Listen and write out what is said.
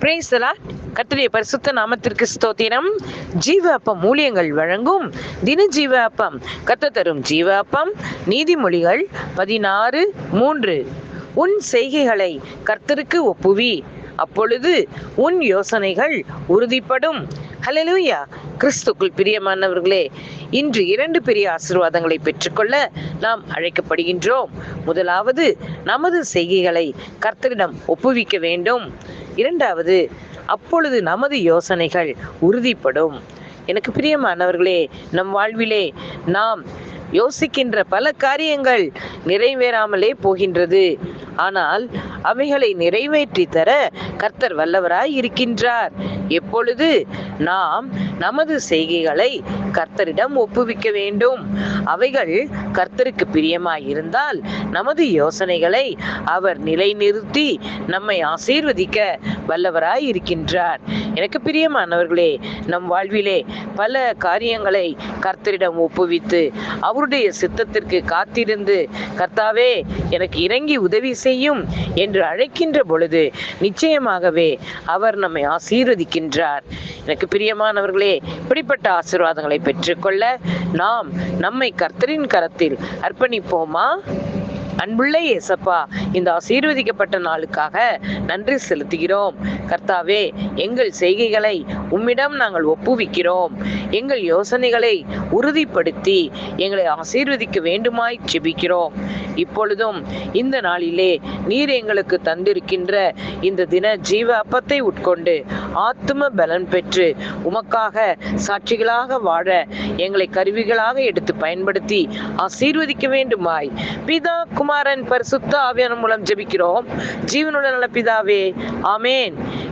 பிரேசலா கத்திரிய பரிசுத்த நாமத்திற்கு ஸ்தோத்திரம். ஜீவ அப்பம் ஊழியங்கள் வழங்கும் தின ஜீவ அப்பம் கத்த தரும் ஜீவ அப்பம் நீதிமொழிகள் பதினாறு மூன்று. உன் செய்கைகளை கர்த்தருக்கு ஒப்புவி. அப்பொழுது உன் யோசனைகள் உறுதிப்படும். ஹலலூயா கிறிஸ்துக்குள் பிரியமானவர்களே இன்று இரண்டு பெரிய ஆசிர்வாதங்களை பெற்றுக்கொள்ள நாம் அழைக்கப்படுகின்றோம். முதலாவது நமது செய்கைகளை கர்த்தரிடம் ஒப்புவிக்க வேண்டும். இரண்டாவது அப்பொழுது நமது யோசனைகள் உறுதிப்படும். எனக்கு பிரியமானவர்களே நம் வாழ்விலே நாம் யோசிக்கின்ற பல காரியங்கள் நிறைவேறாமலே போகின்றது. ஆனால் அவைகளை நிறைவேற்றி தர கர்த்தர் வல்லவராய் இருக்கின்றார். எப்பொழுது நாம் நமது செய்கைகளை கர்த்தரிடம் ஒப்புவிக்க வேண்டும். அவைகள் கர்த்தருக்கு பிரியமாயிருந்தால் நமது யோசனைகளை அவர் நிலைநிறுத்தி நம்மை ஆசீர்வதிக்க வல்லவராய் இருக்கின்றார் எனக்கு பிரியமானவர்களே நம் வாழ்விலே பல காரியங்களை கர்த்தரிடம் ஒப்புவித்து அவருடைய சித்தத்திற்கு காத்திருந்து கர்த்தாவே எனக்கு இறங்கி உதவி செய்யும் என்று அழைக்கின்ற பொழுது நிச்சயமாகவே அவர் நம்மை ஆசீர்வதிக்க இருக்கின்றார். எனக்கு பிரியமானவர்களே இப்படிப்பட்ட ஆசீர்வாதங்களை பெற்றுக்கொள்ள நாம் நம்மை கர்த்தரின் கரத்தில் அர்ப்பணிப்போமா? அன்புள்ள இயேசப்பா இந்த ஆசீர்வதிக்கப்பட்ட நாளுக்காக நன்றி செலுத்துகிறோம். கர்த்தாவே எங்கள் செய்கைகளை உம்மிடம் நாங்கள் ஒப்புவிக்கிறோம். எங்கள் யோசனைகளை உறுதிப்படுத்தி எங்களை ஆசீர்வதிக்க வேண்டுமாய் செபிக்கிறோம் இப்பொழுதும் இந்த நாளிலே நீர் எங்களுக்கு தந்திருக்கின்ற இந்த தின ஜீவ அப்பத்தை உட்கொண்டு ஆத்தும பலன் பெற்று உமக்காக சாட்சிகளாக வாழ எங்களை கருவிகளாக எடுத்து பயன்படுத்தி ஆசீர்வதிக்க வேண்டுமாய். பிதா குமாரன் பரிசுத்த ஆவியான மூலம் ஜெபிக்கிறோம். ஜீவனுள்ள நல்ல பிதாவே ஆமேன்.